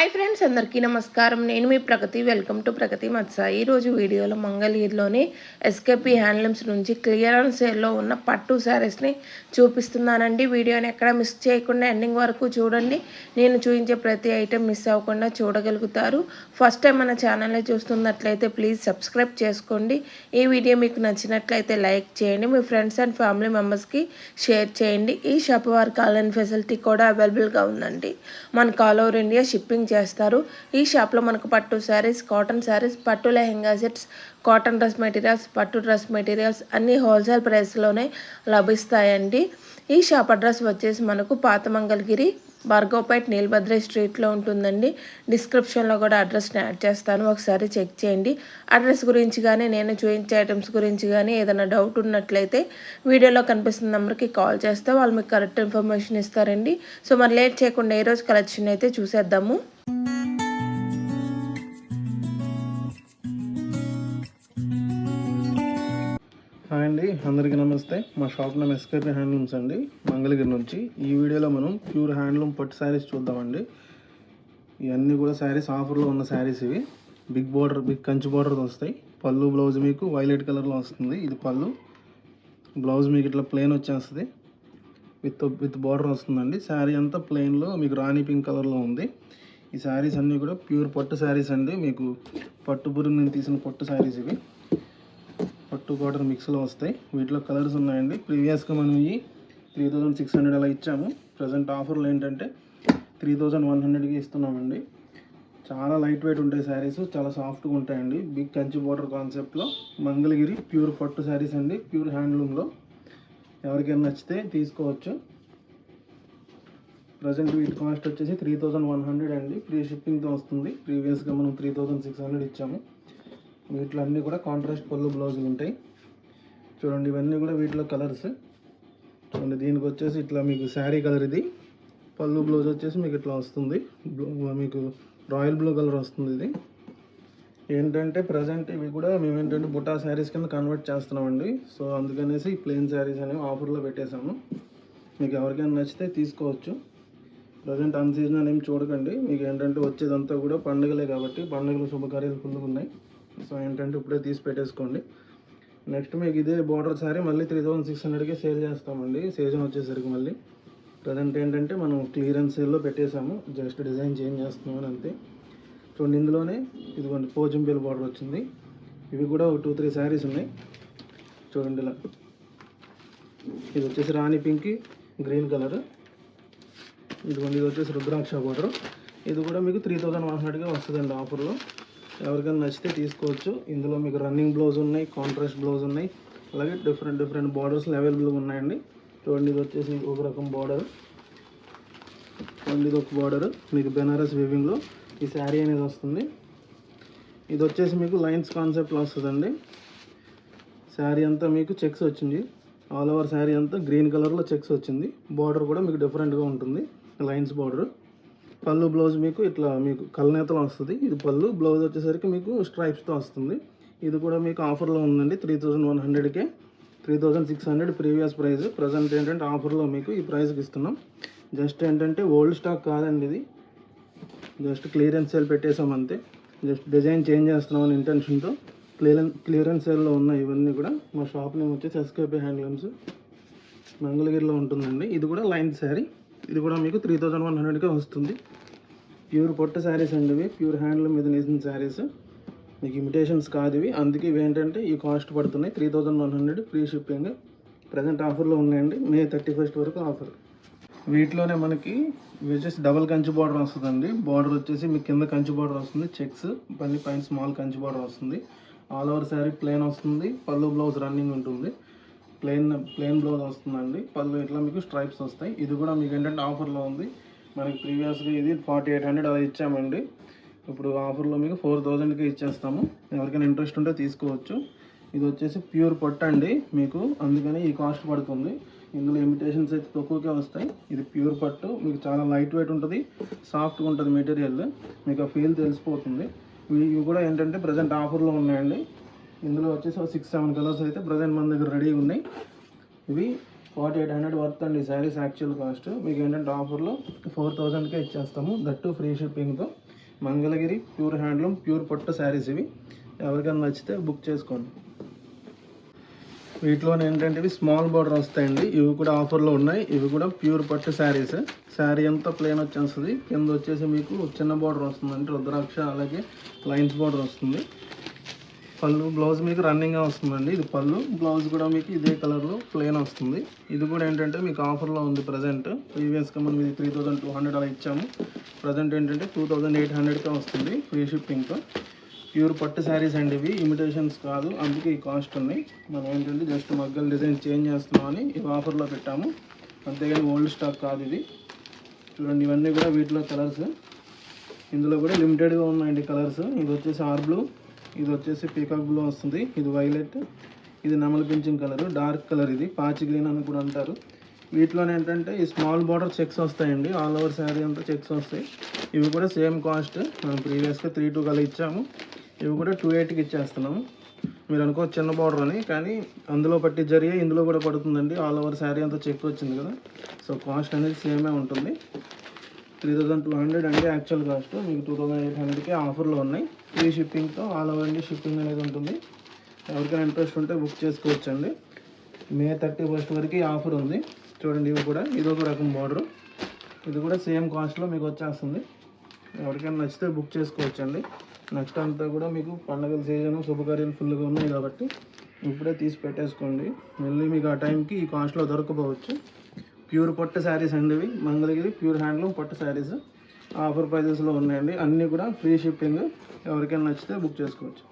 Hi friends అందరికీ నమస్కారం. నేను మీ ప్రగతి వెల్కమ్ టు ప్రగతి మత్స. ఈరోజు వీడియోలో మంగళగిరిలోని ఎస్కేపీ హ్యాండ్లూమ్స్ నుంచి క్లియరెన్స్ సేల్లో ఉన్న పట్టు శారీస్ని చూపిస్తున్నానండి. వీడియోని ఎక్కడ మిస్ చేయకుండా ఎండింగ్ వరకు చూడండి. నేను చూపించే ప్రతి ఐటెం మిస్ అవ్వకుండా చూడగలుగుతారు. ఫస్ట్ టైం మన ఛానల్ని చూస్తున్నట్లయితే ప్లీజ్ సబ్స్క్రైబ్ చేసుకోండి. ఈ వీడియో మీకు నచ్చినట్లయితే లైక్ చేయండి. మీ ఫ్రెండ్స్ అండ్ ఫ్యామిలీ మెంబర్స్కి షేర్ చేయండి. ఈ షాప్ వారి కాల్ అండ్ ఫెసిలిటీ కూడా అవైలబుల్గా ఉందండి. మనకు ఆల్ ఓవర్ ఇండియా షిప్పింగ్ చేస్తారు. ఈ షాప్లో మనకు పట్టు శారీస్ కాటన్ శారీస్ పట్టు lehenga sets cotton dress materials పట్టు డ్రెస్ మెటీరియల్స్ అన్నీ హోల్సేల్ ప్రైస్లోనే లభిస్తాయండి. ఈ షాప్ అడ్రస్ వచ్చేసి మనకు పాత మంగళగిరి భార్గవపేట్ నీలభద్రి స్ట్రీట్లో ఉంటుందండి. డిస్క్రిప్షన్లో కూడా అడ్రస్ని యాడ్ చేస్తాను. ఒకసారి చెక్ చేయండి. అడ్రస్ గురించి కానీ నేను చూపించే ఐటమ్స్ గురించి కానీ ఏదైనా డౌట్ ఉన్నట్లయితే వీడియోలో కనిపిస్తున్న నెంబర్కి కాల్ చేస్తే వాళ్ళు మీకు కరెక్ట్ ఇన్ఫర్మేషన్ ఇస్తారండి. సో మరి లేట్ చేయకుండా ఏ రోజు కలెక్షన్ అయితే చూసేద్దాము. అండి అందరికీ నమస్తే. మా షాప్ నేమ్ ఎస్కేపీ హ్యాండ్లూమ్స్ అండి. మంగళగిరి నుంచి ఈ వీడియోలో మనం ప్యూర్ హ్యాండ్లూమ్ పట్టు శారీస్ చూద్దామండి. ఇవన్నీ కూడా శారీస్ ఆఫర్లో ఉన్న శారీస్ ఇవి. Big border big Kanchi border వస్తాయి. పళ్ళు బ్లౌజ్ మీకు వైలెట్ కలర్లో వస్తుంది. ఇది పళ్ళు. బ్లౌజ్ మీకు ఇట్లా ప్లెయిన్ వచ్చేస్తుంది. విత్ విత్ బార్డర్ వస్తుందండి. శారీ అంతా ప్లెయిన్లో మీకు రాణి పింక్ కలర్లో ఉంది. ఈ శారీస్ అన్నీ కూడా ప్యూర్ పట్టు శారీస్ అండి. మీకు పట్టు నేను తీసిన పట్టు శారీస్ ఇవి. పట్టు కాటన్ మిక్స్లో వస్తాయి. వీటిలో కలర్స్ ఉన్నాయండి. ప్రీవియస్గా మనం ఇవి త్రీ థౌజండ్ సిక్స్ హండ్రెడ్ అలా ఇచ్చాము. ప్రజెంట్ ఆఫర్లు ఏంటంటే త్రీ థౌజండ్ వన్ హండ్రెడ్కి ఇస్తున్నామండి. చాలా లైట్ వెయిట్ ఉంటాయి శారీస్. చాలా సాఫ్ట్గా ఉంటాయండి. బిగ్ కంచి బోర్డర్ కాన్సెప్ట్లో మంగళగిరి ప్యూర్ పట్టు శారీస్ అండి. ప్యూర్ హ్యాండ్లూమ్లో. ఎవరికైనా నచ్చితే తీసుకోవచ్చు. ప్రజెంట్ వీటి కాస్ట్ వచ్చేసి త్రీ థౌజండ్ వన్ హండ్రెడ్ అండి. ఫ్రీ షిప్పింగ్తో వస్తుంది. ప్రీవియస్గా మనం త్రీ థౌజండ్ సిక్స్ హండ్రెడ్ ఇచ్చాము. వీటిలో అన్నీ కూడా కాంట్రాస్ట్ పళ్ళు బ్లౌజులు ఉంటాయి. చూడండి ఇవన్నీ కూడా వీటిలో కలర్స్ చూడండి దీనికి వచ్చేసి ఇట్లా మీకు శారీ కలర్ ఇది. పళ్ళు బ్లౌజ్ వచ్చేసి మీకు ఇట్లా వస్తుంది. బ్లూ- మీకు రాయల్ బ్లూ కలర్ వస్తుంది ఇది. ఏంటంటే ప్రజెంట్ ఇవి కూడా మేము ఏంటంటే బుటా శారీస్ కింద కన్వర్ట్ చేస్తున్నామండి. సో అందుకనేసి ప్లెయిన్ శారీస్ అనేవి ఆఫర్లో పెట్టేశాము. మీకు ఎవరికైనా నచ్చితే తీసుకోవచ్చు. ప్రజెంట్ అన్ సీజన్ ఏం చూడకండి. మీకు ఏంటంటే వచ్చేదంతా కూడా పండుగలే కాబట్టి పండుగలు శుభకార్యాలు ఫుల్గా ఉన్నాయి. సో ఏంటంటే ఇప్పుడే తీసి పెట్టేసుకోండి. నెక్స్ట్ మీకు ఇదే బార్డర్ సారీ మళ్ళీ త్రీ థౌసండ్ సిక్స్ హండ్రెడ్కి సేల్ చేస్తామండి. సీజన్ వచ్చేసరికి మళ్ళీ. ప్రజెంట్ ఏంటంటే మనం క్లియరెన్స్ సేల్లో పెట్టేశాము. జస్ట్ డిజైన్ చేంజ్ చేస్తున్నామని అంతే. చూడండి ఇందులోనే ఇదిగోండి పోచంపేలు బార్డర్ వచ్చింది. ఇవి కూడా ఒక టూ త్రీ శారీస్ ఉన్నాయి. చూడండి ఇలా. ఇది వచ్చేసి రాణి పింక్ గ్రీన్ కలర్. ఇదిగోండి ఇది వచ్చేసి రుద్రాక్ష బార్డర్ ఇది కూడా మీకు త్రీ థౌజండ్ వన్ హండ్రెడ్గా వస్తుందండి ఆఫర్లో ఎవరికైనా నచ్చితే తీసుకోవచ్చు. ఇందులో మీకు రన్నింగ్ బ్లౌజ్ ఉన్నాయి కాంట్రాస్ట్ బ్లౌజ్ ఉన్నాయి. అలాగే డిఫరెంట్ డిఫరెంట్ బార్డర్స్లు అవైలబుల్గా ఉన్నాయండి. చూడండి ఇది వచ్చేసి ఒక రకం బార్డర్ చూడండి ఇది ఒక బార్డర్ మీకు బెనారస్ వీవింగ్లో ఈ శారీ అనేది వస్తుంది. ఇది వచ్చేసి మీకు లైన్స్ కాన్సెప్ట్లో వస్తుందండి. శారీ అంతా మీకు చెక్స్ వచ్చింది. ఆల్ ఓవర్ శారీ అంతా గ్రీన్ కలర్లో చెక్స్ వచ్చింది. బార్డర్ కూడా మీకు డిఫరెంట్గా ఉంటుంది. లైన్స్ బార్డర్ పళ్ళు బ్లౌజ్ మీకు ఇట్లా మీకు కలనేతలో వస్తుంది. ఇది పళ్ళు. బ్లౌజ్ వచ్చేసరికి మీకు స్ట్రైప్స్తో వస్తుంది. ఇది కూడా మీకు ఆఫర్లో ఉందండి. Three thousand one హండ్రెడ్కే three thousand six hundred previous price present ఏంటంటే ఆఫర్లో మీకు ఈ ప్రైస్కి ఇస్తున్నాం. జస్ట్ ఏంటంటే ఓల్డ్ స్టాక్ కాదండి ఇది. జస్ట్ క్లియరెన్స్ సేల్ పెట్టేసాం అంతే. జస్ట్ డిజైన్ చేంజ్ చేస్తున్నాం అని ఇంటెన్షన్తో క్లియరెన్స్ క్లియరెన్స్ సేల్లో ఉన్నాయి ఇవన్నీ కూడా. మా షాప్ నేమ్ వచ్చేసి ఎస్కేపీ హ్యాండ్లూమ్స్ మంగళగిరిలో ఉంటుందండి. ఇది కూడా లైన్ శారీ ఇది కూడా మీకు త్రీ థౌజండ్ వన్ హండ్రెడ్కే వస్తుంది. ప్యూర్ పొట్ట శారీస్ అండి ఇవి. ప్యూర్ హ్యాండ్లూమ్ మీద నేసిన శారీస్. మీకు ఇమిటేషన్స్ కాదు ఇవి. అందుకే ఇవి ఏంటంటే ఈ కాస్ట్ పడుతున్నాయి. Three thousand one hundred free shipping present ఆఫర్లో ఉన్నాయండి. మే థర్టీ ఫస్ట్ వరకు ఆఫర్ వీటిలోనే మనకి ఇవి వచ్చేసి డబల్ కంచి బార్డర్ వస్తుందండి. బార్డర్ వచ్చేసి మీకు కింద కంచి బార్డర్ వస్తుంది. చెక్స్ పని పైన స్మాల్ కంచి బార్డర్ వస్తుంది. ఆల్ ఓవర్ శారీ ప్లెయిన్ వస్తుంది. పళ్ళు బ్లౌజ్ రన్నింగ్ ఉంటుంది. ప్లెయిన్ ప్లెయిన్ బ్లౌజ్ వస్తుందండి. పళ్ళు ఇట్లా మీకు స్ట్రైప్స్ వస్తాయి. ఇది కూడా మీకు ఏంటంటే ఆఫర్లో ఉంది. మనకి ప్రీవియస్గా ఇది ఫార్టీ ఎయిట్ హండ్రెడ్ అలా ఇచ్చామండి. ఇప్పుడు ఆఫర్లో మీకు ఫోర్ థౌజండ్కి ఇచ్చేస్తాము. ఎవరికైనా ఇంట్రెస్ట్ ఉంటే తీసుకోవచ్చు. ఇది వచ్చేసి ప్యూర్ పొట్ట అండి మీకు. అందుకని ఈ కాస్ట్ పడుతుంది. ఇందులో ఇమిటేషన్స్ అయితే తక్కువకే వస్తాయి. ఇది ప్యూర్ పట్టు. మీకు చాలా లైట్ వెయిట్ ఉంటుంది. సాఫ్ట్గా ఉంటుంది మెటీరియల్ మీకు ఆ ఫీల్ తెలిసిపోతుంది. ఇవి ఇవి కూడా ఏంటంటే ప్రజెంట్ ఆఫర్లో ఉన్నాయండి. ఇందులో వచ్చేసి సిక్స్ సెవెన్ కలర్స్ అయితే ప్రజెంట్ మన దగ్గర రెడీ ఉన్నాయి. ఇవి ఫార్టీ ఎయిట్ హండ్రెడ్ వర్త్ అండి. శారీస్ యాక్చువల్ కాస్ట్ మీకు ఏంటంటే ఆఫర్లో ఫోర్ థౌజండ్కే ఇచ్చేస్తాము. దట్టు ఫ్రీ షిప్పింగ్తో మంగళగిరి ప్యూర్ హ్యాండ్లూమ్ ప్యూర్ పట్టు శారీస్ ఇవి. ఎవరికైనా నచ్చితే బుక్ చేసుకోండి. వీటిలోనే ఏంటంటే ఇవి స్మాల్ బార్డర్ వస్తాయండి. ఇవి కూడా ఆఫర్లో ఉన్నాయి. ఇవి కూడా ప్యూర్ పట్టు శారీస్ శారీ అంతా ప్లెయిన్ వచ్చేస్తుంది? కింద వచ్చేసి మీకు చిన్న బార్డర్ వస్తుంది అంటే రుద్రాక్ష అలాగే లైన్స్ బార్డర్ వస్తుంది. పళ్ళు బ్లౌజ్ మీకు రన్నింగ్గా వస్తుందండి. ఇది పళ్ళు బ్లౌజ్ కూడా మీకు ఇదే కలర్లో ప్లేన్ వస్తుంది. ఇది కూడా ఏంటంటే మీకు ఆఫర్లో ఉంది ప్రజెంట్ ప్రీవియస్గా మనం ఇది త్రీ థౌజండ్ టూ హండ్రెడ్ అలా ఇచ్చాము. ప్రజెంట్ ఏంటంటే టూ థౌజండ్ ఎయిట్ హండ్రెడ్కే వస్తుంది ఫ్రీ షిప్పింగ్తో ప్యూర్ పట్టు శారీస్ అండి ఇవి. ఇమిటేషన్స్ కాదు. అందుకే ఈ కాస్ట్ ఉన్నాయి. మనం ఏంటంటే జస్ట్ మగ్గల డిజైన్ చేంజ్ చేస్తున్నామని ఇవి ఆఫర్లో పెట్టాము. అంతేగాని ఓల్డ్ స్టాక్ కాదు ఇది. చూడండి ఇవన్నీ కూడా వీటిలో కలర్స్ ఇందులో కూడా లిమిటెడ్గా ఉన్నాయండి కలర్స్ ఇది వచ్చేసి ఆర్ బ్లూ ఇది వచ్చేసి పీకాక్ బ్లూ వస్తుంది. ఇది వైలెట్ ఇది నెమలి పింఛన్ కలర్ డార్క్ కలర్ ఇది పాచి గ్రీన్ అని కూడా అంటారు. వీటిలోనే ఏంటంటే ఈ స్మాల్ బార్డర్ చెక్స్ వస్తాయండి. ఆల్ ఓవర్ శారీ అంతా చెక్స్ వస్తాయి. ఇవి కూడా సేమ్ కాస్ట్. మనం ప్రీవియస్గా త్రీ టూ కల ఇచ్చాము. ఇవి కూడా టూ ఎయిట్కి ఇచ్చేస్తున్నాము. మీరు అనుకో చిన్న బార్డర్ అని కానీ అందులో పట్టి జరిగే ఇందులో కూడా పడుతుందండి. ఆల్ ఓవర్ శారీ అంతా చెక్ వచ్చింది కదా. సో కాస్ట్ అనేది సేమే ఉంటుంది. త్రీ థౌజండ్ టూ హండ్రెడ్ అంటే యాక్చువల్ కాస్ట్. మీకు టూ థౌజండ్ ఎయిట్ హండ్రెడ్కి ఆఫర్లో ఉన్నాయి. ఫ్రీ షిప్పింగ్తో ఆల్ ఓవర్ ఇండియా షిప్పింగ్ అనేది ఉంటుంది. ఎవరికైనా ఇంట్రెస్ట్ ఉంటే బుక్ చేసుకోవచ్చండి. మే థర్టీ ఫస్ట్ వరకు ఈ ఆఫర్ ఉంది. చూడండి ఇవి కూడా. ఇది ఒక రకం బార్డర్. ఇది కూడా సేమ్ కాస్ట్లో మీకు వచ్చేస్తుంది. ఎవరికైనా నచ్చితే బుక్ చేసుకోవచ్చండి. నెక్స్ట్ అంతా కూడా మీకు పండగల సీజన్ శుభకార్యాలు ఫుల్గా ఉన్నాయి కాబట్టి ఇప్పుడే తీసి పెట్టేసుకోండి. మళ్ళీ మీకు ఆ టైంకి ఈ కాస్ట్లో దొరకపోవచ్చు ప్యూర్ పట్టు శారీస్ అండి ఇవి. మంగళగిరి ప్యూర్ హ్యాండ్లూమ్ పట్టు శారీస్. ఆఫర్ ప్రైజెస్లో ఉన్నాయండి. అన్నీ కూడా ఫ్రీ షిప్పింగ్. ఎవరికైనా నచ్చితే బుక్ చేసుకోవచ్చు.